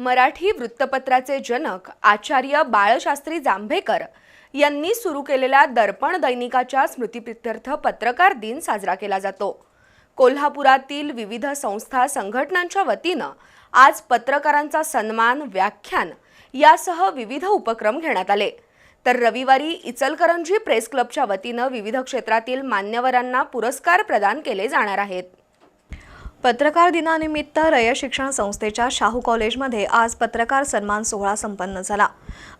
मराठी वृत्तपत्राचे जनक आचार्य बाळशास्त्री जांभेकर यांनी सुरू केलेल्या दर्पण दैनिकाच्या स्मृतीप्रित्यर्थ पत्रकार दिन साजरा केला जातो. कोल्हापुरातील विविध संस्था संघटनांच्या वतीनं आज पत्रकारांचा सन्मान व्याख्यान यासह विविध उपक्रम घेण्यात आले. तर रविवारी इचलकरंजी प्रेस क्लबच्या वतीनं विविध क्षेत्रातील मान्यवरांना पुरस्कार प्रदान केले जाणार आहेत. पत्रकार दिनानिमित्त रय शिक्षण संस्थेच्या शाहू कॉलेजमध्ये आज पत्रकार सन्मान सोहळा संपन्न झाला.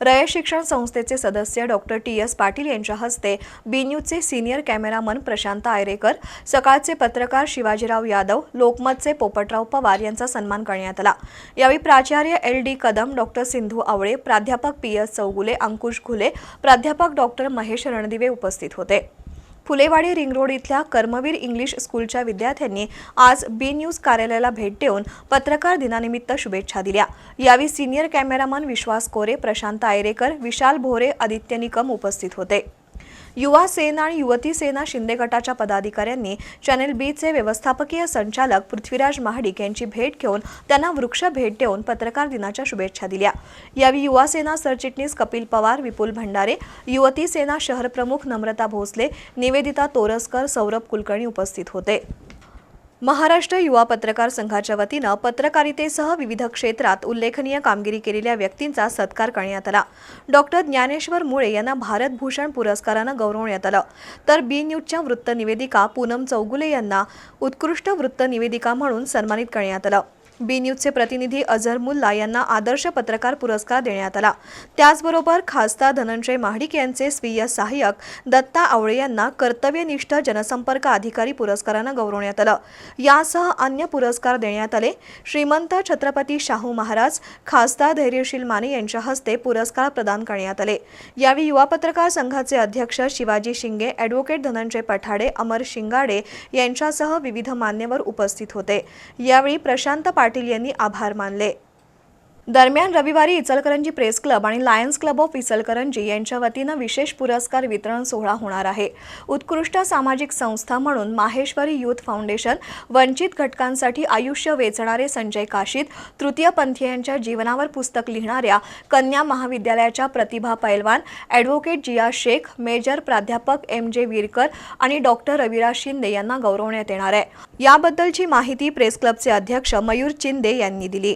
रय शिक्षण संस्थेचे सदस्य डॉक्टर टी. एस. पाटील यांच्या हस्ते बी न्यूजचे सिनियर कॅमेरामन प्रशांत आयरेकर सकाळचे पत्रकार शिवाजीराव यादव लोकमतचे पोपटराव पवार यांचा सन्मान करण्यात आला. यावेळी प्राचार्य L. D. Kadam doctor Sindhu Awale प्राध्यापक पी. एस. चौगुले अंकुश घुले प्राध्यापक डॉक्टर महेश रणदिवे उपस्थित होते. फुलेवाडी रिंग रोड इथल्या कर्मवीर इंग्लिश स्कूलच्या विद्यार्थ्यांनी आज बी न्यूज कार्यालयाला भेट देऊन पत्रकार दिनानिमित्त शुभेच्छा दिल्या. यावेळी सिनियर कॅमेरामन विश्वास कोरे प्रशांत आयरेकर विशाल भोरे आदित्य निकम उपस्थित होते. युवा सेना आणि युवती सेना शिंदे गटाच्या पदाधिकाऱ्यांनी चॅनेल बीचे व्यवस्थापकीय संचालक पृथ्वीराज महाडिक यांची भेट घेऊन त्यांना वृक्ष भेट देऊन पत्रकार दिनाच्या शुभेच्छा दिल्या. यावेळी युवा सेना सरचिटणीस कपिल पवार विपुल भंडारे युवती सेना शहर प्रमुख नम्रता भोसले निवेदिता तोरसकर सौरभ कुलकर्णी उपस्थित होते. महाराष्ट्र युवा पत्रकार संघाच्या वतीनं पत्रकारितेसह विविध क्षेत्रात उल्लेखनीय कामगिरी केलेल्या व्यक्तींचा सत्कार करण्यात आला. डॉक्टर ज्ञानेश्वर मुळे यांना भारतभूषण पुरस्कारानं गौरवण्यात आलं. तर बी न्यूजच्या वृत्तनिवेदिका पूनम चौगुले यांना उत्कृष्ट वृत्तनिवेदिका म्हणून सन्मानित करण्यात आलं. बी न्यूजचे प्रतिनिधी अझर मुल्ला यांना आदर्श पत्रकार पुरस्कार देण्यात आला. त्याचबरोबर खासदार धनंजय महाडिक यांचे स्वीय सहाय्यक दत्ता आवळे यांना कर्तव्यनिष्ठ जनसंपर्क अधिकारी पुरस्कारानं गौरवण्यात आलं. यासह अन्य पुरस्कार देण्यात आले. श्रीमंत छत्रपती शाहू महाराज खासदार धैर्यशील माने यांच्या हस्ते पुरस्कार प्रदान करण्यात आले. यावेळी युवा पत्रकार संघाचे अध्यक्ष शिवाजी शिंगे ॲडव्होकेट धनंजय पठाडे अमर शिंगाडे यांच्यासह विविध मान्यवर उपस्थित होते. यावेळी प्रशांत पाटील पाटील यांनी आभार मानले. दरम्यान रविवारी इचलकरंजी प्रेस क्लब आणि लायन्स क्लब ऑफ इचलकरंजी यांच्या वतीनं विशेष पुरस्कार वितरण सोहळा होणार आहे. उत्कृष्ट सामाजिक संस्था म्हणून माहेश्वरी युथ फाउंडेशन वंचित घटकांसाठी आयुष्य वेचणारे संजय काशीद तृतीयपंथीयांच्या जीवनावर पुस्तक लिहिणाऱ्या कन्या महाविद्यालयाच्या प्रतिभा पैलवान ॲडव्होकेट जिया शेख मेजर प्राध्यापक एम जे विरकर आणि डॉक्टर रविराज शिंदे यांना गौरवण्यात येणार आहे. याबद्दलची माहिती प्रेस क्लबचे अध्यक्ष मयूर चिंदे यांनी दिली.